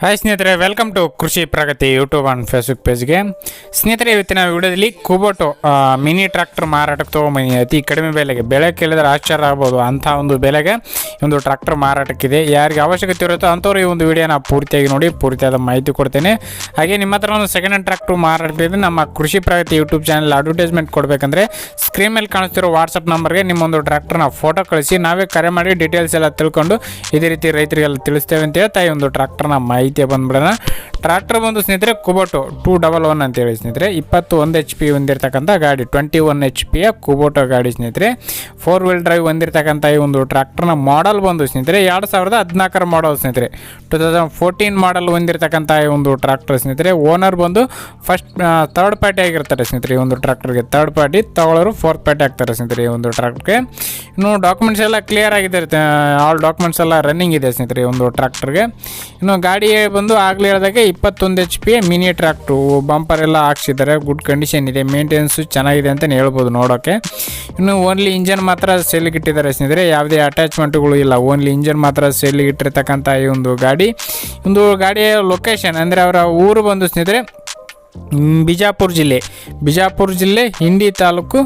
Hi ಸ್ನೇಹಿತರೆ welcome to Krishi Pragati YouTube and Facebook ಪೇಜ್ಗೆ ಸ್ನೇಹಿತರೆ, ಇವತ್ತಿನ ವಿಡಿಯೋದಲ್ಲಿ ಕುಬೋಟೋ ಮಿನಿ ಟ್ರ್ಯಾಕ್ಟರ್ ಮಾರಾಟಕ್ಕೆ ತೊಗೊಂಬನಿ ಅತಿ ಕಡಿಮೆ ಬೆಲೆಗೆ. ಬೆಲೆ ಕೇಳಿದರೆ ಆಶ್ಚರ್ಯ ಆಗ್ಬೋದು. ಅಂಥ ಒಂದು ಬೆಲೆಗೆ ಒಂದು ಟ್ರ್ಯಾಕ್ಟರ್ ಮಾರಾಟಕ್ಕಿದೆ. ಯಾರಿಗೆ ಅವಶ್ಯಕತೆ ಇರುತ್ತೋ ಅಂಥವ್ರು ಈ ಒಂದು ವಿಡಿಯೋನ ಪೂರ್ತಿಯಾಗಿ ನೋಡಿ, ಪೂರ್ತಿಯಾದ ಮಾಹಿತಿ ಕೊಡ್ತೇನೆ. ಹಾಗೆ ನಿಮ್ಮ ಹತ್ರ ಒಂದು ಸೆಕೆಂಡ್ ಹ್ಯಾಂಡ್ ಟ್ರ್ಯಾಕ್ಟರ್ ಮಾರಾಟಕ್ಕಿದೆ ನಮ್ಮ Krishi Pragathi YouTube channel advertisement ಕೊಡಬೇಕಂದ್ರೆ screen ಮೇಲೆ ಕಾಣಿಸ್ತಿರೋ ವಾಟ್ಸಪ್ ನಂಬರ್ಗೆ ನಿಮ್ಮೊಂದು ಟ್ರ್ಯಾಕ್ಟರ್ನ ಫೋಟೋ ಕಳಿಸಿ. ನಾವೇ ಕರೆ ಮಾಡಿ ಡೀಟೇಲ್ಸ್ ಎಲ್ಲ ತಿಳ್ಕೊಂಡು ಇದೇ ರೀತಿ ರೈತರಿಗೆಲ್ಲ ತಿಳಿಸ್ತೇವೆ ಅಂತ ಹೇಳ್ತಾ ಈ ಒಂದು ಟ್ರ್ಯಾಕ್ಟರ್ನ ಮಾಹಿತಿ ಬಂದ್ಬಿಡೋಣ. ಟ್ರ್ಯಾಕ್ಟರ್ ಬಂದು ಸ್ನೇಹಿತರೆ, ಕುಬೋಟೋ ಟೂ ಡಬಲ್ ಒನ್ ಅಂತೇಳಿ ಸ್ನೇಹಿತರೆ ಇಪ್ಪತ್ತು ಒಂದು ಎಚ್ ಪಿ ಹೊಂದಿರತಕ್ಕಂಥ ಗಾಡಿ, ಟ್ವೆಂಟಿ ಒನ್ ಎಚ್ ಪಿಯ ಕುಬೋಟೋ ಗಾಡಿ ಸ್ನೇಹಿತರೆ. ಫೋರ್ ವೀಲ್ ಡ್ರೈವ್ ಹೊಂದಿರತಕ್ಕಂಥ ಈ ಒಂದು ಟ್ರ್ಯಾಕ್ಟರ್ನ ಮಾಡಲ್ ಬಂದು ಸ್ನೇಹಿತರೆ, ಎರಡು ಸಾವಿರದ ಹದಿನಾಲ್ಕರ ಮಾಡಲ್ ಸ್ನೇಹಿತರೆ. ಟೂ ತೌಸಂಡ್ ಫೋರ್ಟೀನ್ ಮಾಡಲ್ ಹೊಂದಿರತಕ್ಕಂಥ ಈ ಒಂದು ಟ್ರ್ಯಾಕ್ಟರ್ ಸ್ನೇಹಿತರೆ ಓನರ್ ಬಂದು ಫಸ್ಟ್ ತರ್ಡ್ ಪಾರ್ಟಿ ಆಗಿರ್ತಾರೆ ಸ್ನೇಹಿತರೆ ಈ ಒಂದು ಟ್ರ್ಯಾಕ್ಟರ್ಗೆ ತರ್ಡ್ ಪಾರ್ಟಿ ತಗೊಳ್ಳೋರು ಫೋರ್ತ್ ಪಾರ್ಟಿ ಆಗ್ತಾರೆ ಸ್ನೇಹಿತರೆ ಈ ಒಂದು ಟ್ರ್ಯಾಕ್ಟರ್ಗೆ ಇನ್ನು ಡಾಕ್ಯುಮೆಂಟ್ಸ್ ಎಲ್ಲ ಕ್ಲಿಯರ್ ಆಗಿದೆ ಆಲ್ ಡಾಕ್ಯುಮೆಂಟ್ಸ್ ಎಲ್ಲ ರನ್ನಿಂಗ್ ಇದೆ ಸ್ನೇಹಿತರೆ ಈ ಒಂದು ಟ್ರ್ಯಾಕ್ಟರ್ಗೆ ಇನ್ನು ಗಾಡಿ ಬಂದು ಆಗಲೇ ಹೇಳಿದಾಗೆ ಇಪ್ಪತ್ತೊಂದು H P mini tractor bumper ಎಲ್ಲ ಹಾಕ್ಸಿದ್ದಾರೆ ಗುಡ್ ಕಂಡೀಷನ್ ಇದೆ. ಮೇಂಟೆನೆನ್ಸು ಚೆನ್ನಾಗಿದೆ ಅಂತಲೇ ಹೇಳ್ಬೋದು ನೋಡೋಕ್ಕೆ ಇನ್ನು ಓನ್ಲಿ ಇಂಜನ್ ಮಾತ್ರ ಸೇಲಿಗೆ ಇಟ್ಟಿದ್ದಾರೆ ಸ್ನೇಹಿತರೆ. ಯಾವುದೇ ಅಟ್ಯಾಚ್ಮೆಂಟ್ಗಳು ಇಲ್ಲ. ಓನ್ಲಿ ಇಂಜನ್ ಮಾತ್ರ ಸೇಲಿಗೆ ಇಟ್ಟಿರ್ತಕ್ಕಂಥ ಈ ಒಂದು ಗಾಡಿ. ಒಂದು ಗಾಡಿಯ ಲೊಕೇಶನ್ ಅಂದರೆ ಅವರ ಊರು ಬಂದು ಸ್ನೇಹಿತರೆ ಬಿಜಾಪುರ ಜಿಲ್ಲೆ. ಬಿಜಾಪುರ ಜಿಲ್ಲೆ ಹಿಂಡಿ ತಾಲೂಕು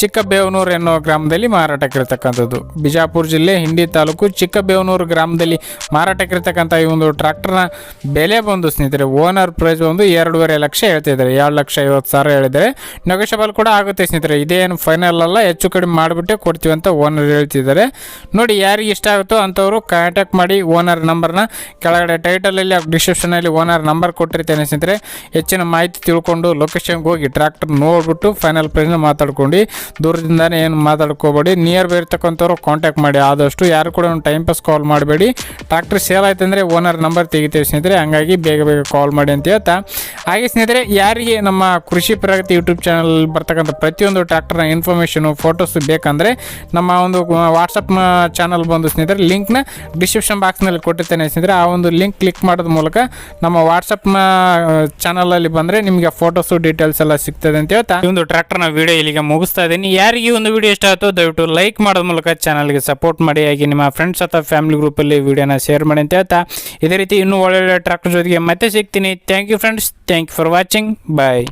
ಚಿಕ್ಕಬೇವನೂರು ಎನ್ನುವ ಗ್ರಾಮದಲ್ಲಿ ಮಾರಾಟಕ್ಕಿರ್ತಕ್ಕಂಥದ್ದು ಬಿಜಾಪುರ ಜಿಲ್ಲೆ ಹಿಂಡಿ ತಾಲೂಕು, ಚಿಕ್ಕಬೇವನೂರು ಗ್ರಾಮದಲ್ಲಿ ಮಾರಾಟಕ್ಕಿರ್ತಕ್ಕಂಥ ಈ ಒಂದು ಟ್ರ್ಯಾಕ್ಟರ್ನ ಬೆಲೆ ಬಂದು ಸ್ನೇಹಿತರೆ, ಓನರ್ ಪ್ರೈಸ್ ಬಂದು ಎರಡೂವರೆ ಲಕ್ಷ ಹೇಳ್ತಿದ್ದಾರೆ. ಎರಡು ಲಕ್ಷ ಐವತ್ತು ಸಾವಿರ ಹೇಳಿದ್ದಾರೆ. ನೆಗೋಷಿಯಬಲ್ ಕೂಡ ಆಗುತ್ತೆ ಸ್ನೇಹಿತರೆ, ಇದೇನು ಫೈನಲ್ ಅಲ್ಲ, ಹೆಚ್ಚು ಕಡಿಮೆ ಮಾಡಿಬಿಟ್ಟೆ ಕೊಡ್ತೀವಿ ಅಂತ ಓನರ್ ಹೇಳ್ತಿದ್ದಾರೆ. ನೋಡಿ, ಯಾರಿಗೆ ಇಷ್ಟ ಆಗುತ್ತೋ ಅಂಥವರು ಕಾಂಟ್ಯಾಕ್ಟ್ ಮಾಡಿ ಓನರ್ ನಂಬರ್ನ ಕೆಳಗಡೆ ಟೈಟಲಲ್ಲಿ ಡಿಸ್ಕ್ರಿಪ್ಷನಲ್ಲಿ ಓನರ್ ನಂಬರ್ ಕೊಟ್ಟಿರ್ತೇನೆ ಸ್ನೇಹಿತರೆ. ಹೆಚ್ಚಿನ ಮಾಹಿತಿ ತಿಳ್ಕೊಂಡು ಲೊಕೇಶನ್ಗೆ ಹೋಗಿ ಟ್ರ್ಯಾಕ್ಟರ್ ನೋಡ್ಬಿಟ್ಟು ಫೈನಲ್ ಪ್ರೈಸ್ನ ಮಾತಾಡ್ಕೊಂಡು ದೂರದಿಂದನೇ ಏನು ಮಾತಾಡ್ಕೋಬೇಡಿ. ನಿಯರ್ ಬೈ ಇರ್ತಕ್ಕಂಥವ್ರು ಕಾಂಟ್ಯಾಕ್ಟ್ ಮಾಡಿ. ಆದಷ್ಟು ಯಾರು ಕೂಡ ಒಂದು ಟೈಮ್ ಪಾಸ್ ಕಾಲ್ ಮಾಡಬೇಡಿ. ಟ್ರ್ಯಾಕ್ಟರ್ ಸೇಲ್ ಆಯ್ತು ಅಂದರೆ ಓನರ್ ನಂಬರ್ ತೆಗಿತೇವೆ ಸ್ನೇಹಿತರೆ. ಹಂಗಾಗಿ ಬೇಗ ಬೇಗ ಕಾಲ್ ಮಾಡಿ ಅಂತ ಹೇಳ್ತಾ. ಹಾಗೆ ಸ್ನೇಹಿತರೆ, ಯಾರಿಗೆ ನಮ್ಮ ಕೃಷಿ ಪ್ರಗತಿ ಯೂಟ್ಯೂಬ್ ಚಾನಲ್ ಬರ್ತಕ್ಕಂಥ ಪ್ರತಿಯೊಂದು ಟ್ರ್ಯಾಕ್ಟರ್ನ ಇನ್ಫಾರ್ಮೇಷನು ಫೋಟೋಸ್ ಬೇಕಂದರೆ ನಮ್ಮ ಒಂದು ವಾಟ್ಸಪ್ ಚಾನಲ್ ಬಂದು ಸ್ನೇಹಿತರೆ ಲಿಂಕ್ನ ಡಿಸ್ಕ್ರಿಪ್ಷನ್ ಬಾಕ್ಸ್ನಲ್ಲಿ ಕೊಟ್ಟಿರ್ತೇನೆ ಸ್ನೇಹಿತರೆ. ಆ ಒಂದು ಲಿಂಕ್ ಕ್ಲಿಕ್ ಮಾಡೋದ್ರ ಮೂಲಕ ನಮ್ಮ ವಾಟ್ಸಪ್ನ ಚಾನಲಲ್ಲಿ ಬಂದರೆ ನಿಮಗೆ ಫೋಟೋಸು ಡೀಟೇಲ್ಸ್ ಎಲ್ಲ ಸಿಗ್ತದೆ ಅಂತ ಹೇಳ್ತಾ. ಈ ಒಂದು ಟ್ರ್ಯಾಕ್ಟರ್ನ ವಿಡಿಯೋ ಇಲ್ಲಿಗೆ ಮುಗಿಸ್ತಾ ಇದ್ದೀನಿ. ಯಾರಿಗೆ ಒಂದು ವಿಡಿಯೋ ಇಷ್ಟ ಆಯ್ತು ದಯವಿಟ್ಟು ಲೈಕ್ ಮಾಡೋದ ಮೂಲಕ ಚಾನಲ್ಗೆ ಸಪೋರ್ಟ್ ಮಾಡಿ. ಹಾಗೆ ನಿಮ್ಮ ಫ್ರೆಂಡ್ಸ್ ಅಥವಾ ಫ್ಯಾಮಿಲಿ ಗ್ರೂಪಲ್ಲಿ ವಿಡಿಯೋನ ಶೇರ್ ಮಾಡಿ ಅಂತ ಹೇಳ್ತಾ. ಇದೇ ರೀತಿ ಇನ್ನೂ ಒಳ್ಳೊಳ್ಳೆ ಟ್ರ್ಯಾಕ್ಟರ್ ಜೊತೆಗೆ ಮತ್ತೆ ಸಿಗ್ತೀನಿ. Thank you friends thank you for watching bye